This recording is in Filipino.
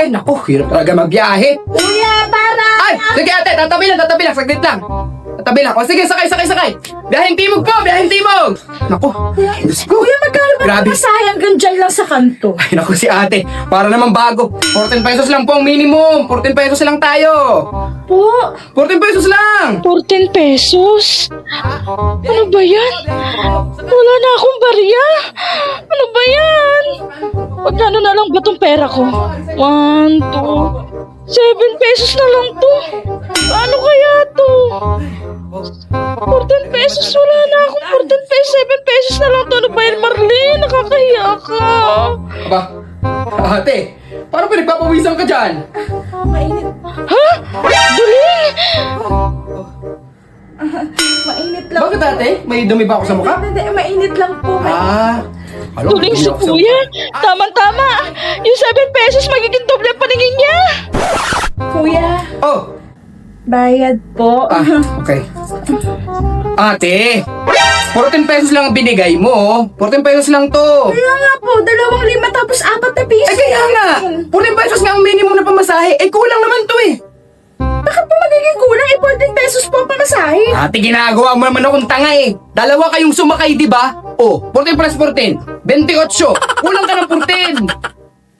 Eh, naku, hirap talaga magbiyahe. Kuya, para! Ay, sige ate, tatabi lang, tatabi lang, saglit lang. Tatabi lang. O sige, sakay, sakay, sakay. Biyaheng timog po, biyaheng timog. Naku, Diyos ko. Kuya, magkano ba Grabe. Grabe. dyan lang sa kanto? Ay, naku si ate, para naman bago. 14 pesos lang po ang minimum. 14 pesos lang tayo. Po, 14 pesos lang. 14 pesos? Ano ba yan? Wala na akong barya. Lang ba tong pera ko? One, two, seven pesos na lang to. Ano kaya to? 14 pesos, wala na akong 14 pesos, 7 pesos na lang to. Ano ba yan, Marlene? Nakakahiya ka. Aba, ate, paano pa nagpapawisan ka dyan? mainit. Ha? Duling! Mainit lang. Bakit ate? May dumi ba ako sa mukha? Hindi, mainit lang po. May... Ah, dumi si kuya. Tama-tama. Yung 7 pesos magiging doble ang paningin niya. Kuya, Oh, bayad po. ah, okay. Ate, 14 pesos lang ang binigay mo. oh. 14 pesos lang to. Kaya nga po, dalawang lima tapos apat na piso. Eh kaya nga, 14 pesos nga ang minimum na pamasahe. Eh kulang naman to eh. Bakit po magiging kulang? Eh, 14 pesos po pamasahe. Ate, ginagawa mo naman akong tanga eh. Dalawa kayong sumakay, di ba? Oh, 14 plus 14, 28. Kulang ka ng 14.